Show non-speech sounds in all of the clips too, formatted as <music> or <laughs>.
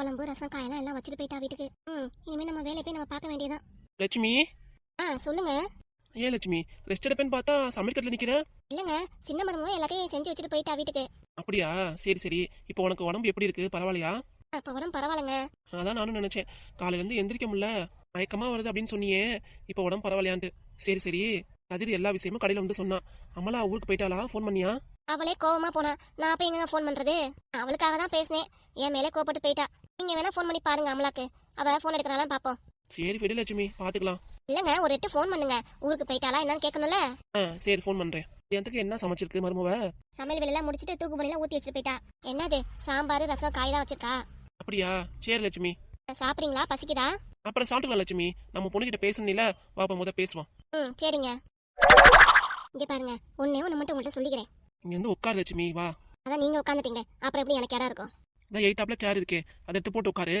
குழம்பு ரசம் காயெல்லாம் எல்லாம் வச்சுட்டு போயிட்டா வீட்டுக்கு. ம் இனிமே நம்ம வேலையை போய் நம்ம பார்க்க வேண்டியதான் லட்சுமி? ஆ சொல்லுங்க. ஏன் லட்சுமி ரெஸ்ட் எடுப்பேன்னு பார்த்தா சமையல் நிக்கிற? இல்லைங்க சின்ன மருமகம் எல்லாத்தையும் செஞ்சு வச்சுட்டு போயிட்டா வீட்டுக்கு. அப்படியா? சரி சரி. இப்போ உனக்கு உடம்பு எப்படி இருக்கு? பரவாயில்லையா? அப்போ உடம்பு பரவாயில்லைங்க. அதான் நானும் நினைச்சேன். காலையில இருந்து எந்திரிக்க முடியல. மயக்கமா வருது அப்படின்னு சொன்னியே. இப்போ உடம்பு பரவாயில்லையான்ட்டு. சரி சரி. கதிர் எல்லா விஷயமும் கடையில வந்து சொன்னான். அமலா ஊருக்கு போயிட்டாளா? ஃபோன் பண்ணியா? அவளே கோவமா போனா. நான் அப்ப எங்க ஃபோன் பண்றது? அவளுக்காக தான் பேசினேன். என் மேலே கோபப்பட்டு போயிட்டா. நீங்க வேணா ஃபோன் பண்ணி பாருங்க அமலாக்கு. அவ ஃபோன் எடுக்கிறாளான்னு பாப்போம். சரி விடு லட்சுமி பாத்துக்கலாம். இல்லங்க ஒரு எட்டு ஃபோன் பண்ணுங்க. ஊருக்கு போயிட்டாளா என்னன்னு கேட்கணும்ல? ஆ சரி ஃபோன் பண்றேன். மதியானத்துக்கு என்ன சமைச்சிருக்கு மருமவ? சமையல் வேலையெல்லாம் முடிச்சிட்டு தூக்கு பண்ணிலாம் ஊத்தி வச்சுட்டு போயிட்டா. என்னது சாம்பார் ரசம் காய் தான் வச்சிருக்கா? அப்படியா? சரி லட்சுமி. சாப்பிடுறீங்களா? பசிக்குதா? அப்புறம் சாப்பிட்டுக்கலாம் லட்சுமி. நம்ம பொண்ணுகிட்ட பேசணும்ல. வாப்பா முத பேசுவோம். ம் சரிங்க. இங்க பாருங்க ஒன்னே ஒன்று மட்டும் உங்கள்கிட்ட சொல்லிக்கிறேன். இங்க வந்து உட்காரு லட்சுமி வா. அதான் நீங்க உட்காந்துட்டீங்க. அப்புறம் எப்படி எனக்கு இடம் இருக்கும் இந்த எயித்தாப்ல சேர் இருக்கே. அதை எடுத்து போட்டு உட்காரு.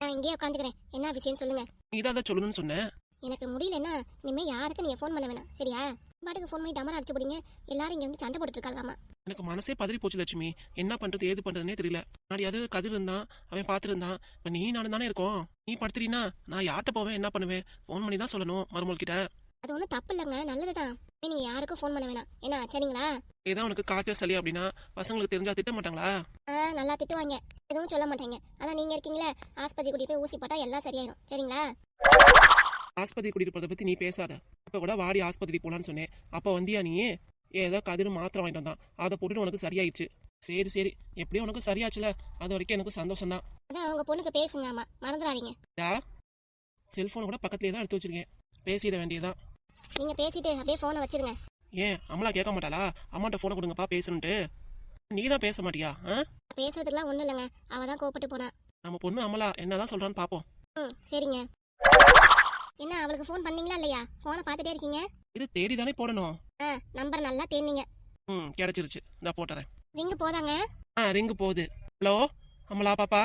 நான் இங்கேயே உட்காந்துக்கிறேன். என்ன விஷயம் சொல்லுங்க. நீ தான் அதை சொல்லணும்னு சொன்ன. எனக்கு முடியலன்னா இனிமே யாருக்கு நீங்க ஃபோன் பண்ண வேணாம். சரியா? பாட்டுக்கு ஃபோன் பண்ணி டமர் அடிச்சு போடுங்க. எல்லாரும் இங்க வந்து சண்டை போட்டுட்டு இருக்காங்களாமா? எனக்கு மனசே பதறி போச்சு லட்சுமி. என்ன பண்றது ஏது பண்றதுனே தெரியல. முன்னாடி அது கதிர் இருந்தான் அவன் பார்த்துருந்தான். இப்ப நீ நானும் தானே இருக்கோம். நீ படுத்துறீனா நான் யார்கிட்ட போவேன் என்ன பண்ணுவேன்? ஃபோன் பண்ணி தான் சொல்லணும் மருமகள் கிட்ட அது ஒன்றும் தப்பு இல்லைங்க நல்லதுதான். இனிமே நீங்க யாருக்கும் ஃபோன் பண்ண வேணாம். என்ன சரிங்களா? ஏதா உனக்கு காய்ச்சல் சளி அப்படின்னா பசங்களுக்கு தெரிஞ்சா திட்ட மாட்டாங்களா? ஆ நல்லா திட்டுவாங்க. எதுவும் சொல்ல மாட்டாங்க. அதான் நீங்க இருக்கீங்களே ஆஸ்பத்திரி கூட்டிட்டு போய் ஊசி போட்டா எல்லாம் சரியாயிடும் சரிங்களா? ஆஸ்பத்திரி கூட்டிட்டு போறத பத்தி நீ பேசாத. இப்ப கூட வாடி ஆஸ்பத்திரி போலான்னு சொன்னேன். அப்ப வந்தியா நீ? ஏதோ கதிர் மாத்திரை வாங்கிட்டு வந்தான். அதை போட்டுட்டு உனக்கு சரியாயிடுச்சு. சரி சரி. எப்படியும் உனக்கு சரியாச்சுல. அது வரைக்கும் எனக்கு சந்தோஷம் தான் அதான் உங்க பொண்ணுக்கு பேசுங்க ஆமா மறந்துடாதீங்க. செல்போனை கூட பக்கத்துலயே தான் எடுத்து வச்சிருக்கேன். பேசிட வேண்டியதுதான். நீங்க பேசிட்டு அப்படியே போனை வச்சிருங்க. ஏன் அமலா கேட்க மாட்டாளா? அம்மாட்ட போனை கொடுங்கப்பா பேசணுன்ட்டு நீ தான் பேச மாட்டியா ஆ? பேசுறதுக்குலாம் ஒண்ணும் இல்லைங்க. அவ தான் கோவப்பட்டு போனா. நம்ம பொண்ணு அமலா என்னதான் சொல்றான்னு பாப்போம். ம் சரிங்க. என்ன அவளுக்கு ஃபோன் பண்ணீங்களா இல்லையா? ஃபோனை பார்த்துட்டே இருக்கீங்க? இது தேடி தானே போடணும். ஆ நம்பர் நல்லா தேடினீங்க. ம் கிடைச்சிருச்சு. நான் போட்டுறேன். ரிங்கு போதாங்க? ஆ ரிங்கு போகுது. ஹலோ அமலா பாப்பா?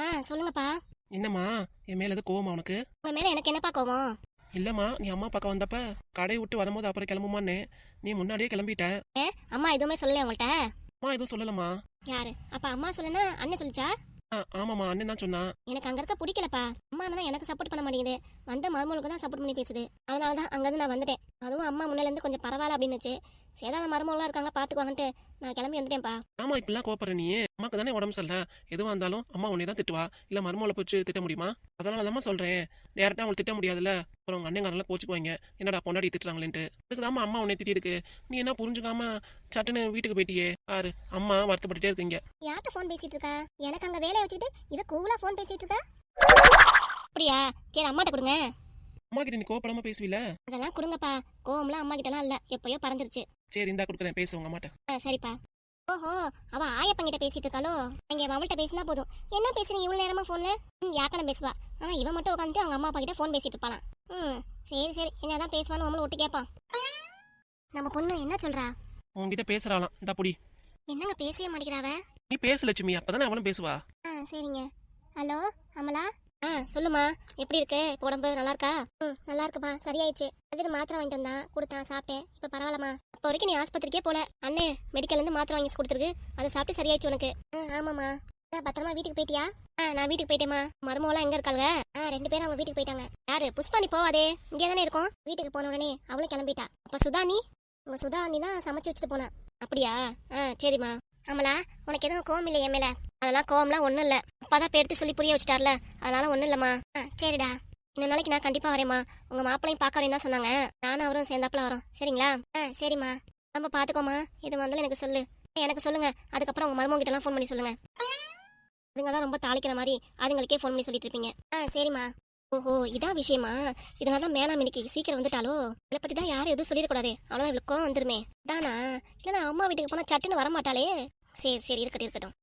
ஆ சொல்லுங்கப்பா. என்னம்மா என் மேல எது கோவமா உனக்கு? உங்க மேல எனக்கு என்னப்பா கோவம்? இல்லம்மா நீ அம்மா பக்கம் வந்தப்ப கடையை விட்டு வரும்போது அப்புறம் கிளம்புமான்னு நீ முன்னாடியே கிளம்பிட்ட. ஏ அம்மா எதுவுமே சொல்லல உங்கள்கிட்ட அம்மா எதுவும் சொல்லலம்மா. யாரு? அப்ப அம்மா சொல்லுனா அண்ணன் சொல்லிச்சா? ஆ ஆமாம்மா அண்ணன் தான் சொன்னா எனக்கு அங்க இருக்க பிடிக்கலப்பா. அம்மா தான் எனக்கு சப்போர்ட் பண்ண மாட்டேங்குது. வந்த மருமகளுக்கு தான் சப்போர்ட் பண்ணி பேசுது. அதனால தான் அங்கேருந்து நான் வந்துட்டேன். அதுவும் அம்மா முன்னால இருந்து கொஞ்சம் பரவாயில்ல அப்படின்னுச்சு. அந்த மருமகளா இருக்காங்க பாத்துக்குவாங்கன்ட்டு. நான் கிளம்பி வந்துட்டேன்ப்பா. ஆமா இப்படிலாம் கோவப்படுற நீ. அம்மாக்கு தானே உடம்பு சரியில்ல. எதுவா இருந்தாலும் அம்மா உன்னை தான் திட்டுவா. இல்ல மருமகளை போச்சு திட்ட முடியுமா? அதனால தான் சொல்றேன். டேரக்டா அவங்களை திட்ட முடியாதுல்ல. அப்புறம் உங்க அண்ணங்காரெல்லாம் கோச்சுக்குவாங்க. என்னடா பொண்டாடி திட்டுறாங்களேன்ட்டு. அதுக்கு அம்மா உன்னை திட்டிருக்கு நீ என்ன புரிஞ்சுக்காம சட்டுன்னு வீட்டுக்கு போயிட்டியே? பாரு அம்மா வருத்தப்பட்டுட்டே இருக்கீங்க. யார்கிட்ட ஃபோன் பேசிட்டு இருக்கா? எனக்கு அங்க வேலையை வச்சுட்டு இவ கூலா ஃபோன் பேசிட்டு இருக்கா? அப்படியா? சரி அம்மாட்ட கொடுங்க. அம்மா கிட்ட நீ கோவப்படாம பேசுவீல? அதெல்லாம் கொடுங்கப்பா. கோவம்லாம் அம்மா கிட்டலாம் இல்ல. எப்பயோ பறந்துருச்சு. சரி இந்தா கொடுக்குறேன் பேசு உங்க அம்மாட்ட. சரிப்பா. ஓஹோ அவ ஆயப்பங்கிட்ட பேசிட்டு இருக்காளோ? இங்க அவள்கிட்ட பேசினா போதும். என்ன பேசுறீங்க இவ்வளவு நேரமா போன்ல ம் யாக்கணும் பேசுவா? ஆனா இவன் மட்டும் உட்காந்துட்டு அவங்க அம்மா அப்பா கிட்ட ஃபோன் பேசிட்டு இருப்பாளாம். ம் சரி சரி. என்னதான் பேசுவான்னு நம்மளும் ஒட்டு கேட்பான். நம்ம பொண்ணு என்ன சொல்றா? உன்கிட்ட பேசுறாளாம். இந்த பொடி. என்னங்க பேசவே மாட்டேங்கிறாவ நீ பேசு லட்சுமி. அப்பதானே அவளும் பேசுவா. ஆ சரிங்க. ஹலோ அமலா? ஆ சொல்லுமா. எப்படி இருக்கு? இப்போ உடம்பு நல்லா இருக்கா? ம் நல்லா இருக்குப்பா சரியாயிடுச்சு. அதுக்கு மாத்திரை வாங்கிட்டு வந்தான். கொடுத்தான் சாப்பிட்டேன். இப்போ பரவாயில்லம்மா. இப்போ வரைக்கும் நீ ஆஸ்பத்திரிக்கே போல. அண்ணே மெடிக்கல்ல இருந்து மாத்திரை வாங்கி கொடுத்துருக்கு. அதை சாப்பிட்டு சரியாயிடுச்சு உனக்கு. ஆ ஆமாம்மா. பத்திரமா வீட்டுக்கு போயிட்டியா? ஆ நான் வீட்டுக்கு போயிட்டேம்மா. மருமவெல்லாம் எங்க இருக்காங்க ஆ ரெண்டு பேரும் அவங்க வீட்டுக்கு போயிட்டாங்க. யாரு? புஷ்பா நீ போவாதே. இங்கே தானே இருக்கும். வீட்டுக்கு போன உடனே அவளும் கிளம்பிட்டா. அப்ப சுதா நீ உங்க சுதா நீ தான் சமைச்சு வச்சுட்டு போனா. அப்படியா? ஆ சரிம்மா. ஆமலா உனக்கு எதுவும் கோவம் இல்லை என் மேல? அதெல்லாம் கோவம்லாம் ஒன்றும் இல்லை. அப்பா தான் எடுத்து சொல்லி புரிய வச்சிட்டார்ல. அதனால ஒன்றும் இல்லைம்மா. ஆ சரிடா. இந்த நாளைக்கு நான் கண்டிப்பாக வரேம்மா. உங்கள் மாப்பிளையும் பார்க்க வரேன் தான் சொன்னாங்க. நானும் அவரும் சேர்ந்தாப்புல வரோம். சரிங்களா? ஆ சரிம்மா. நம்ம பார்த்துக்கோமா இது வந்தாலும் எனக்கு சொல்லு. எனக்கு சொல்லுங்க. அதுக்கப்புறம் உங்கள் மருமகிட்ட ஃபோன் பண்ணி சொல்லுங்க. அதுங்க தான் ரொம்ப தாளிக்கிற மாதிரி அதுங்களுக்கே ஃபோன் பண்ணி சொல்லிட்டு இருப்பீங்க. ஆ சரிம்மா. ஓஹோ இதான் விஷயமா? இதனால தான் மேனாம் இன்னைக்கு சீக்கிரம் வந்துட்டாலோ இதை பற்றி தான் யாரும் எதுவும் சொல்லிடக்கூடாது. அவ்வளோதான் இவ்வளோ கோவம் வந்துருமே. தானா இல்லைன்னா அம்மா வீட்டுக்கு போனால் சட்டுன்னு வரமாட்டாளே? சரி சரி இருக்கட்டும் இருக்கட்டும்.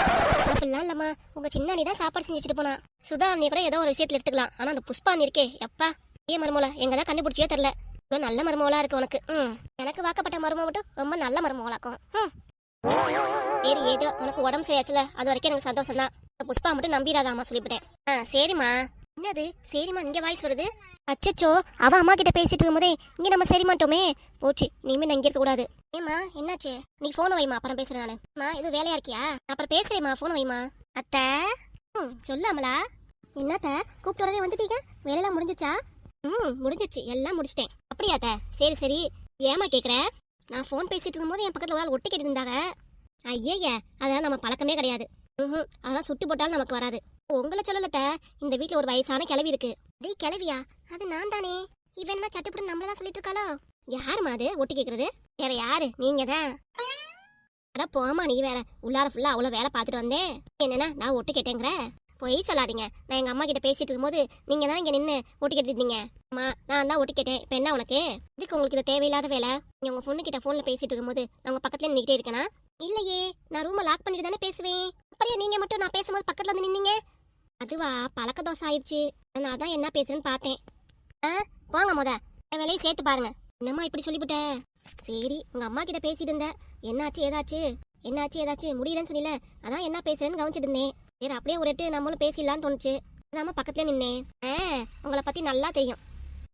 அப்படிலாம் இல்லம்மா. உங்க சின்ன அண்ணி தான் சாப்பாடு செஞ்சு வச்சுட்டு போனா. சுதா அண்ணி கூட ஏதோ ஒரு விஷயத்துல எடுத்துக்கலாம். ஆனா அந்த புஷ்பா அண்ணி இருக்கே. எப்பா? ஏ மருமோல எங்க தான் கண்டுபிடிச்சே தெரியல. இவ்வளோ நல்ல மருமகளா இருக்கு உனக்கு. ம். எனக்கு வாக்கப்பட்ட மருமக மட்டும் ரொம்ப நல்ல மருமகளாக்கும் ம். சரி ஏதோ உனக்கு உடம்பு சரியாச்சுல. அது வரைக்கும் எனக்கு சந்தோஷம் தான் புஷ்பா மட்டும் நம்பிடாதாமா சொல்லிவிட்டேன். ஆ சரிம்மா. என்னது? சரிம்மா இங்கே வாய்ஸ் வருது. அச்சச்சோ அவ அம்மா கிட்ட பேசிட்டு இருக்கும்போதே இங்கே நம்ம சரி மாட்டோமே போச்சு இனிமே நான் இங்கே இருக்க கூடாது. ஏமா என்னாச்சு? நீ போன் வைமா அப்புறம் பேசுறேன் நானு. அம்மா இது வேலையா இருக்கியா? அப்புறம் பேசுறேம்மா போன் வைமா அத்தை? ம் சொல்லாமலா? என்னத்த கூப்பிட்டு உடனே வந்துட்டீங்க? வேலையெல்லாம் முடிஞ்சிச்சா? ம் முடிஞ்சிச்சு. எல்லாம் முடிச்சிட்டேன். அப்படியா அத்தை? சரி சரி. ஏமா கேட்குற நான் ஃபோன் பேசிட்டு இருக்கும்போது என் பக்கத்தில் ஒரு ஆள் ஒட்டி கேட்டு இருந்தாங்க. ஐயே அதெல்லாம் நம்ம பழக்கமே கிடையாது. ம் அதெல்லாம் சுட்டு போட்டாலும் நமக்கு வராது. உங்களை சொல்லலத்த இந்த வீட்டில் ஒரு வயசான கிளவி இருக்கு. அதே கிளவியா அது நான் தானே. இவன் என்ன சட்டுப்பட்டு நம்மள தான் சொல்லிட்டு இருக்காளோ? யாரும்மா அது? ஒட்டி கேக்குறது? வேற யாரு? நீங்க தான். அட போமா நீ வேற. உள்ளார ஃபுல்லா அவ்வளவு வேலை பார்த்துட்டு வந்தேன் என்னன்னா நான் ஒட்டு கேட்டேங்கிற. பொய் சொல்லாதீங்க. நான் எங்க அம்மா கிட்ட பேசிட்டு இருக்கும்போது நீங்க தான் இங்க நின்று ஒட்டு கேட்டுருந்தீங்க. அம்மா நான் தான் ஒட்டு கேட்டேன். இப்போ என்ன உனக்கு? இதுக்கு உங்களுக்கு இது தேவையில்லாத வேலை? நீங்கள் உங்க பொண்ணு கிட்ட ஃபோனில் பேசிட்டு இருக்கும்போது நான் உங்க பக்கத்துல நின்னுட்டே இருக்கேனா? இல்லையே நான் ரூமை லாக் பண்ணிட்டு தானே பேசுவேன். அப்புறம் நீங்கள் நீங்க மட்டும் நான் பேசும்போது பக்கத்துல வந்து நின்னீங்க? அதுவா பழக்க தோசை ஆயிடுச்சு. நான் தான் என்ன பேசுறேன்னு பார்த்தேன். ஆ போங்க முத. என் வேலையை சேர்த்து பாருங்க. என்னம்மா இப்படி சொல்லிவிட்ட? சரி உங்க அம்மா கிட்ட பேசிட்டு இருந்த என்னாச்சு ஏதாச்சு? என்னாச்சு ஏதாச்சு? முடியலன்னு சொன்னீல அதான் என்ன பேசுறேன்னு கவனிச்சிட்டு இருந்தேன். சரி அப்படியே ஒரு எட்டு நம்மளும் பேசிடலான்னு தோணுச்சு. அதாம பக்கத்துல நின்னேன். ஆ உங்களை பத்தி நல்லா தெரியும்.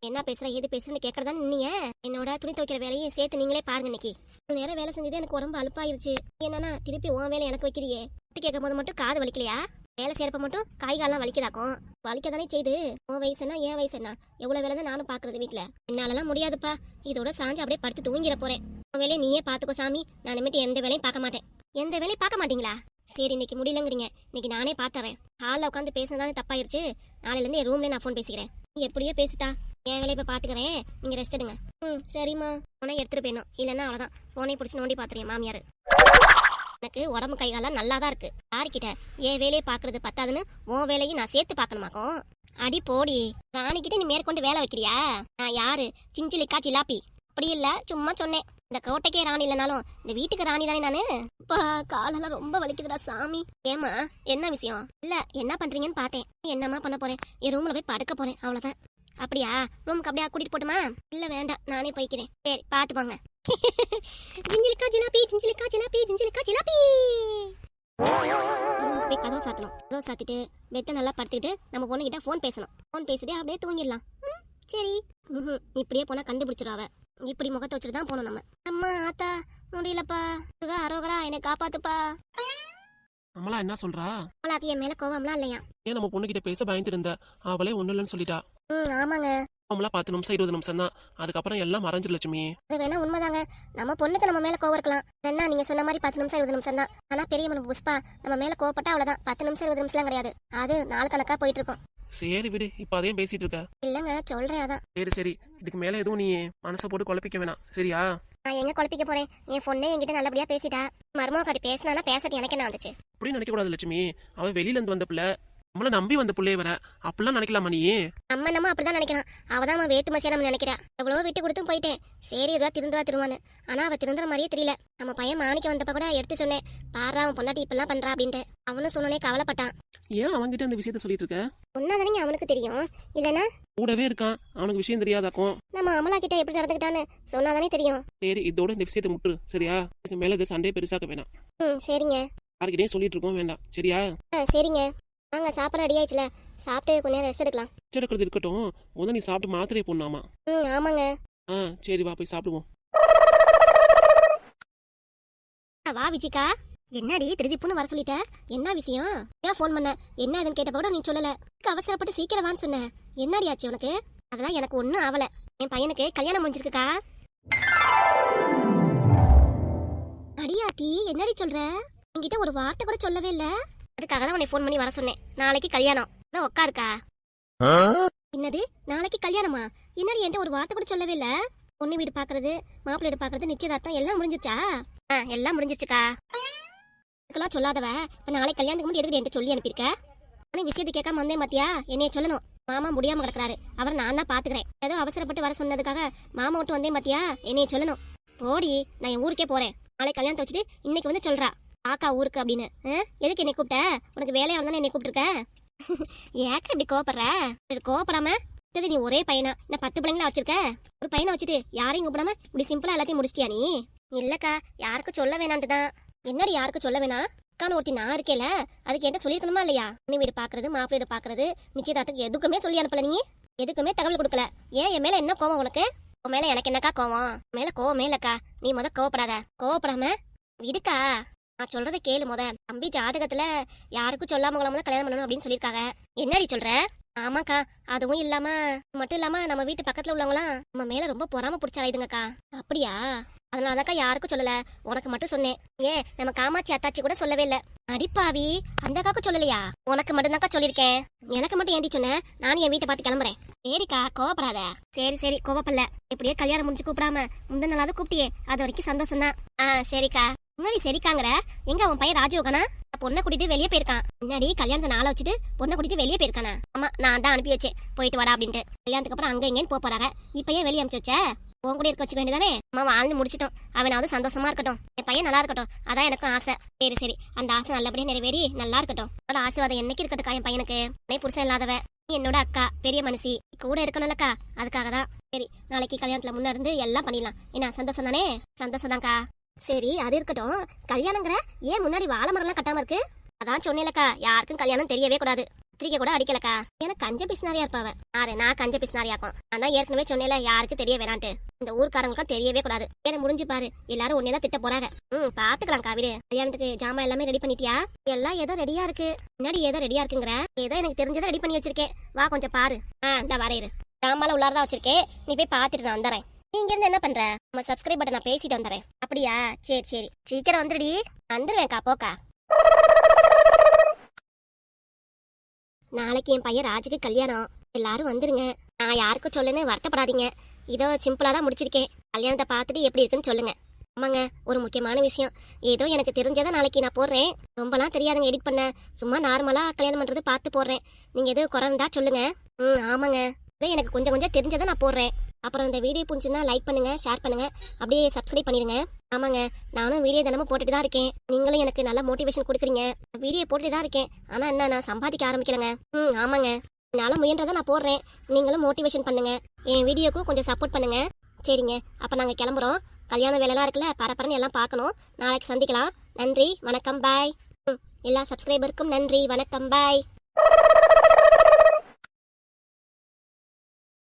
என்ன பேசுற ஏது பேசுறேன்னு கேட்கறதா நின்னீங்க? என்னோட துணி துவைக்கிற வேலையை சேர்த்து நீங்களே பாருங்க இன்னைக்கு. இவ்வளவு நேரம் வேலை செஞ்சது எனக்கு உடம்பு அலுப்பாயிருச்சு. என்னன்னா திருப்பி உன் வேலை எனக்கு வைக்கிறியே? விட்டு கேட்கும் போது மட்டும் காது வலிக்கலையா? வேலை செய்யறப்ப மட்டும் கை கால்லாம் வலிக்குதாக்கும்? வலிக்க தானே செய்து? உன் வயசு என்ன ஏன் வயசு என்ன? எவ்வளவு வேலை தான் நானும் பாக்குறது வீட்டில் என்னாலலாம் முடியாதுப்பா. இதோட சாஞ்சு அப்படியே படுத்து தூங்கிட போறேன். உன் வேலையை நீயே பாத்துக்கோ சாமி. நான் நிமிட்டு எந்த வேலையும் பார்க்க மாட்டேன். எந்த வேலையும் பார்க்க மாட்டீங்களா? சரி இன்னைக்கு முடியலங்கிறீங்க. இன்னைக்கு நானே பாத்துறேன். ஹாலில் உட்காந்து பேசினதானே தப்பாயிருச்சு. நாளையில இருந்து என் ரூம்ல நான் ஃபோன் பேசிக்கிறேன். நீ எப்படியோ பேசிட்டா என் வேலையை இப்ப பாத்துக்கிறேன். நீங்க ரெஸ்ட் எடுங்க. ம் சரிம்மா. உனே எடுத்துட்டு போயிடணும். இல்லைன்னா அவ்வளவுதான். போனே பிடிச்சி நோண்டி பாத்துறேன் மாமியார். எனக்கு உடம்பு கைகாலாம் நல்லா தான் இருக்கு. யாருக்கிட்ட என் வேலையை பாக்குறது பத்தாதுன்னு உன் வேலையும் நான் சேர்த்து பார்க்கணுமாக்கும்? அடி போடி. ராணிக்கிட்ட நீ மேற்கொண்டு வேலை வைக்கிறியா? நான் யாரு? சிஞ்சிலிக்கா சிலாப்பி அப்படி இல்ல சும்மா சொன்னேன். இந்த கோட்டைக்கே ராணி இல்லைனாலும் இந்த வீட்டுக்கு ராணி தானே நானு? அப்பா காலெல்லாம் ரொம்ப வலிக்குதுடா சாமி. ஏமா என்ன விஷயம்? இல்ல என்ன பண்றீங்கன்னு பார்த்தேன். என்னம்மா பண்ண போறேன் என் ரூம்ல போய் படுக்க போறேன் அவ்வளவுதான். அப்படியா? ரூமுக்கு அப்படியே கூட்டிட்டு போட்டுமா? இல்ல வேண்டாம். நானே போய்க்கிறேன். சரி பாத்து போங்க <laughs> ஜிஞ்சிலிக்கா ஜிலாபி ஜிஞ்சிலிக்கா ஜிலாபி ஜிஞ்சிலிக்கா ஜிலாபி. போய் கதவு சாத்தணும். கதவு சாத்திட்டு பெட்டை நல்லா படுத்துக்கிட்டு நம்ம பொண்ணுகிட்ட ஃபோன் பேசணும். ஃபோன் பேசிட்டு அப்படியே தூங்கிடலாம். ம், சரி. இப்படியே போனா கண்டுபிடிச்சிடும் அவ. இப்படி முகத்தை வச்சுட்டு தான் போகணும் நம்ம. அம்மா ஆத்தா முடியலப்பா. முருகா அரோகரா என்னை காப்பாத்துப்பா. நம்மளா என்ன சொல்றா? அவளாக்கு என் மேல கோவம்லாம் இல்லையா ஏன் நம்ம பொண்ணுகிட்ட பேச பயந்துட்டு இருந்த? அவளே ஒண்ணு இல்லைன்னு சொல்லிட்டா. ம் ஆமாங்க. அவங்களா பத்து நிமிஷம் இருபது நிமிஷம் தான். அதுக்கப்புறம் எல்லாம் மறைஞ்சிரு லட்சுமி. அது வேணா உண்மைதாங்க. நம்ம பொண்ணுக்கு நம்ம மேல கோவம் இருக்கலாம். என்ன நீங்க சொன்ன மாதிரி பத்து நிமிஷம் இருபது நிமிஷம் தான். ஆனா பெரிய மனு புஷ்பா நம்ம மேல கோவப்பட்டா அவ்வளவுதான். பத்து நிமிஷம் இருபது நிமிஷம்லாம் கிடையாது. அது நாள் கணக்கா போயிட்டு இருக்கும். சரி விடு இப்ப அதையும் பேசிட்டு இருக்க. இல்லங்க சொல்றேன் அதான். சரி சரி. இதுக்கு மேல எதுவும் நீ மனசை போட்டு குழப்பிக்க வேணாம். சரியா? நான் எங்க குழப்பிக்க போறேன்? என் பொண்ணே என்கிட்ட நல்லபடியா பேசிட்டா மருமகாரி பேசினா பேசட்டு எனக்கு என்ன வந்துச்சு? அப்படி நினைக்க கூடாது லட்சுமி. அவ வெளியில இருந்து வந்த பிள்ளை. நம்மள நம்பி வந்த பிள்ளைய வர அப்படிலாம் நினைக்கலாமா நீ? நம்ம நம்ம அப்படிதான் நினைக்கலாம். அவதான் அவன் வேத்து மசியா நம்ம நினைக்கிறா. எவ்வளவோ விட்டு கொடுத்தும் போயிட்டேன். சரி இதுவா திருந்துவா திருவான்னு ஆனா அவ திருந்துற மாதிரியே தெரியல. நம்ம பையன் மாணிக்க வந்தப்ப கூட எடுத்து சொன்னேன். பாரா அவன் பொண்டாட்டி இப்பெல்லாம் பண்றா அப்படின்ட்டு. அவனும் சொன்னோனே கவலைப்பட்டான். ஏன் அவன்கிட்ட அந்த விஷயத்த சொல்லிட்டு இருக்க? ஒன்னாதானே அவனுக்கு தெரியும். இல்லனா கூடவே இருக்கான். அவனுக்கு விஷயம் தெரியாதாக்கும். நம்ம அமலா கிட்ட எப்படி நடந்துக்கிட்டான்னு சொன்னாதானே தெரியும். சரி இதோட இந்த விஷயத்தை முட்டுரு சரியா? இதுக்கு மேல இது சண்டே பெருசாக்க வேணாம். ம் சரிங்க. யார்கிட்டயும் சொல்லிட்டு இருக்கோம் வேண்டாம். சரியா? ஆ சரிங்க. வாங்க சாப்பிட ரெடி ஆயிடுச்சுல. சாப்பிட்டு கொஞ்ச நேரம் ரெஸ்ட் எடுக்கலாம். பிச்சை எடுக்கிறது இருக்கட்டும். முதல்ல நீ சாப்பிட்டு மாத்திரையை போடணுமா ம் ஆமாங்க. ஆ சரி வா போய் சாப்பிடுவோம். வா விஜிகா. என்னடி திருதிப்புன்னு வர சொல்லிட்ட? என்ன விஷயம்? ஏன் ஃபோன் பண்ண? என்ன அதுன்னு கேட்டப்ப கூட நீ சொல்லல. அவசரப்பட்டு சீக்கிரம் வான்னு சொன்ன. என்னடி ஆச்சு உனக்கு? அதெல்லாம் எனக்கு ஒன்றும் ஆவல. என் பையனுக்கு கல்யாணம் முடிஞ்சிருக்குக்கா? அடியாத்தி என்னடி சொல்ற? என்கிட்ட ஒரு வார்த்தை கூட சொல்லவே இல்ல. அதுக்காக தான் உன்னை ஃபோன் பண்ணி வர சொன்னேன். நாளைக்கு கல்யாணம். அதான் உட்காருக்கா என்னது? நாளைக்கு கல்யாணமா? என்னடி என்கிட்ட ஒரு வார்த்தை கூட சொல்லவே இல்ல? பொண்ணு வீடு பாக்குறது மாப்பிள்ளை வீடு பாக்குறது நிச்சயதார்த்தம் எல்லாம் முடிஞ்சிருச்சா ஆ எல்லாம் முடிஞ்சிருச்சுக்கா. இதுக்கெல்லாம் சொல்லாதவ. இப்ப நாளைக்கு கல்யாணத்துக்கு முன்னாடி எதுக்கு என்கிட்ட சொல்லி அனுப்பியிருக்க? ஆனா விஷயத்தை கேட்காம வந்தேன் பாத்தியா? என்னைய சொல்லணும். மாமா முடியாம கிடக்குறாரு. அவர் நான் தான் பாத்துக்கிறேன். ஏதோ அவசரப்பட்டு வர சொன்னதுக்காக மாமா மட்டும் வந்தேன் பாத்தியா? என்னைய சொல்லணும். போடி நான் என் ஊருக்கே போறேன். நாளைக்கு கல்யாணத்தை வச்சுட்டு இன்னைக்கு வந்து சொல்றா. ஆக்கா ஊருக்கு அப்படின்னு. ஆ? எதுக்கு என்னை கூப்பிட்ட? உனக்கு வேலையா இருந்தானே என்னை கூப்பிட்டுருக்க? <laughs> ஏக்கா இப்படி கோவப்படுற? இப்படி கோவப்படாம சரி நீ ஒரே பையனா? இந்த பத்து பிள்ளைங்களா வச்சிருக்க? ஒரு பையனை வச்சுட்டு யாரையும் கூப்பிடாம இப்படி சிம்பிளா எல்லாத்தையும் முடிச்சிட்டியா நீ? இல்லக்கா யாருக்கும் சொல்ல வேணான்ட்டு தான். என்னடி யாருக்கும் சொல்ல வேணாம்? அக்கான்னு ஒருத்தி நான் இருக்கேல அதுக்கு என்ன சொல்லியிருக்கணுமா இல்லையா? உன்னை வீடு பாக்குறது மாப்பிள்ளை வீடு பாக்குறது நிச்சயதார்த்தத்துக்கு எதுக்குமே சொல்லி அனுப்பல நீ? எதுக்குமே தகவல் கொடுக்கல. ஏன் என் மேல என்ன கோவம் உனக்கு? உன் மேல எனக்கு என்னக்கா கோவம்? உன் மேல கோவமே இல்லக்கா. நீ முத கோவப்படாத. கோவப்படாம விடுக்கா. நான் சொல்றத கேளு முத. தம்பி ஜாதகத்துல யாருக்கும் சொல்லாம கொள்ளாம கல்யாணம் பண்ணணும் அப்படின்னு சொல்லியிருக்காங்க. என்னடி சொல்ற? ஆமாக்கா அதுவும் இல்லாம மட்டும் இல்லாம நம்ம வீட்டு பக்கத்துல உள்ளவங்களாம் நம்ம மேல ரொம்ப பொறாம பிடிச்சாயிதுங்கக்கா அப்படியா? அதனாலதாக்கா யாருக்கும் சொல்லல. உனக்கு மட்டும் சொன்னேன். ஏன் நம்ம காமாட்சி அத்தாச்சி கூட சொல்லவே இல்ல. அடிப்பாவி அந்த அக்காக்கு சொல்லலையா? உனக்கு மட்டும்தாக்கா சொல்லியிருக்கேன். எனக்கு மட்டும் ஏண்டி சொன்ன? நானும் என் வீட்டை பார்த்து கிளம்புறேன். சரிக்கா கோவப்படாத. சரி சரி கோவப்படல. எப்படியே கல்யாணம் முடிஞ்சு கூப்பிடாம முந்தின நாளாவது கூப்பிட்டியே. அது வரைக்கும் சந்தோஷம் தான் ஆ சரிக்கா. முன்னாடி சரிக்காங்கிற? எங்க உன் பையன் ராஜீவ்கானா பொண்ணை கூட்டிட்டு வெளியே போயிருக்கான். முன்னாடி கல்யாணத்தை நாளை வச்சுட்டு பொண்ணை கூட்டிட்டு வெளியே போயிருக்கானா? ஆமா நான் தான் அனுப்பி வச்சேன். போயிட்டு வரா அப்படின்ட்டு. கல்யாணத்துக்கு அப்புறம் அங்க எங்கேன்னு போக போறாங்க. இப்பயே வெளியே அனுப்பிச்சு வச்ச? உன் கூட இருக்க வச்சுக்க வேண்டியதானே? அம்மா வாழ்ந்து முடிச்சிட்டோம். அவனாவது சந்தோஷமா இருக்கட்டும். என் பையன் நல்லா இருக்கட்டும். அதான் எனக்கும் ஆசை. சரி சரி. அந்த ஆசை நல்லபடியாக நிறைவேறி நல்லா இருக்கட்டும். என்னோட ஆசீர்வாதம் என்னைக்கு இருக்கட்டும் என் பையனுக்கு? நீ புருஷன் இல்லாதவ நீ என்னோட அக்கா பெரிய மனுஷி. கூட இருக்கணும்லக்கா. அதுக்காக தான் சரி நாளைக்கு கல்யாணத்துல முன்ன இருந்து எல்லாம் பண்ணிடலாம். என்ன சந்தோஷம் தானே? சந்தோஷம் தான்க்கா. சரி அது இருக்கட்டும். கல்யாணங்கிற ஏன் முன்னாடி வாழை மரம்லாம் கட்டாம இருக்கு? அதான் சொன்னேலக்கா யாருக்கும் கல்யாணம் தெரியவே கூடாது. பத்திரிக்கை கூட அடிக்கலக்கா. எனக்கு கஞ்ச பிசினாரியா இருப்பாவ ஆறு நான் கஞ்ச பிசினாரியாக்கும். அதான் ஏற்கனவே சொன்னேல யாருக்கு தெரிய வேணான்ட்டு. இந்த ஊர்க்காரங்களுக்கும் தெரியவே கூடாது. ஏன்னா முடிஞ்சு பாரு. எல்லாரும் உன்னே தான் திட்ட போறாங்க. ம் பாத்துக்கலாம் காவிரி கல்யாணத்துக்கு ஜாமான் எல்லாமே ரெடி பண்ணிட்டியா? எல்லாம் ஏதோ ரெடியா இருக்கு. முன்னாடி ஏதோ ரெடியா இருக்குங்கிற. ஏதோ எனக்கு தெரிஞ்சதை ரெடி பண்ணி வச்சிருக்கேன். வா கொஞ்சம் பாரு. ஆ இந்த வரையிரு ஜாமால உள்ளாரதான் வச்சிருக்கேன். நீ போய் பாத்துட்டு நான் வந்துறேன். நீ இங்க இருந்து என்ன பண்ற? நம்ம சப்ஸ்கிரைப் பட்டன் நான் பேசிட்டு வந்துறேன் அப்படியா? சரி சரி. சீக்கிரம் வந்துடி வந்துருவேன்க்கா போக்கா. நாளைக்கு என் பையன் ராஜுக்கு கல்யாணம். எல்லாரும் வந்துருங்க. நான் யாருக்கும் சொல்லுன்னு வருத்தப்படாதீங்க. இதோ சிம்பிளா தான் முடிச்சிருக்கேன். கல்யாணத்தை பார்த்துட்டு எப்படி இருக்குன்னு சொல்லுங்க. ஆமாங்க ஒரு முக்கியமான விஷயம். ஏதோ எனக்கு தெரிஞ்சதை நாளைக்கு நான் போடுறேன். ரொம்பலாம் தெரியாதுங்க எடிட் பண்ண. சும்மா நார்மலா கல்யாணம் பண்றது பார்த்து போடுறேன். நீங்க எதுவும் குறைந்தா சொல்லுங்க. ம் ஆமாங்க. இதோ எனக்கு கொஞ்சம் கொஞ்சம் தெரிஞ்சதை நான் போடுறேன். அப்புறம் இந்த வீடியோ பிடிச்சிருந்தா லைக் பண்ணுங்க ஷேர் பண்ணுங்க. அப்படியே சப்ஸ்கிரைப் பண்ணிடுங்க. ஆமாங்க நானும் வீடியோ தினமும் போட்டுட்டு தான் இருக்கேன். நீங்களும் எனக்கு நல்ல மோட்டிவேஷன் கொடுக்குறீங்க. வீடியோ போட்டுட்டு தான் இருக்கேன். ஆனா என்ன நான் சம்பாதிக்க ஆரம்பிக்கலங்க. ம் ஆமாங்க. என்னால் முயன்றதை நான் போடுறேன். நீங்களும் மோட்டிவேஷன் பண்ணுங்க. என் வீடியோக்கும் கொஞ்சம் சப்போர்ட் பண்ணுங்க. சரிங்க அப்போ நாங்கள் கிளம்புறோம். கல்யாண வேலைலாம் இருக்குல்ல பரபரன்னு எல்லாம் பார்க்கணும். நாளைக்கு சந்திக்கலாம். நன்றி வணக்கம் பாய் ம் எல்லா சப்ஸ்கிரைபருக்கும் நன்றி வணக்கம் பாய்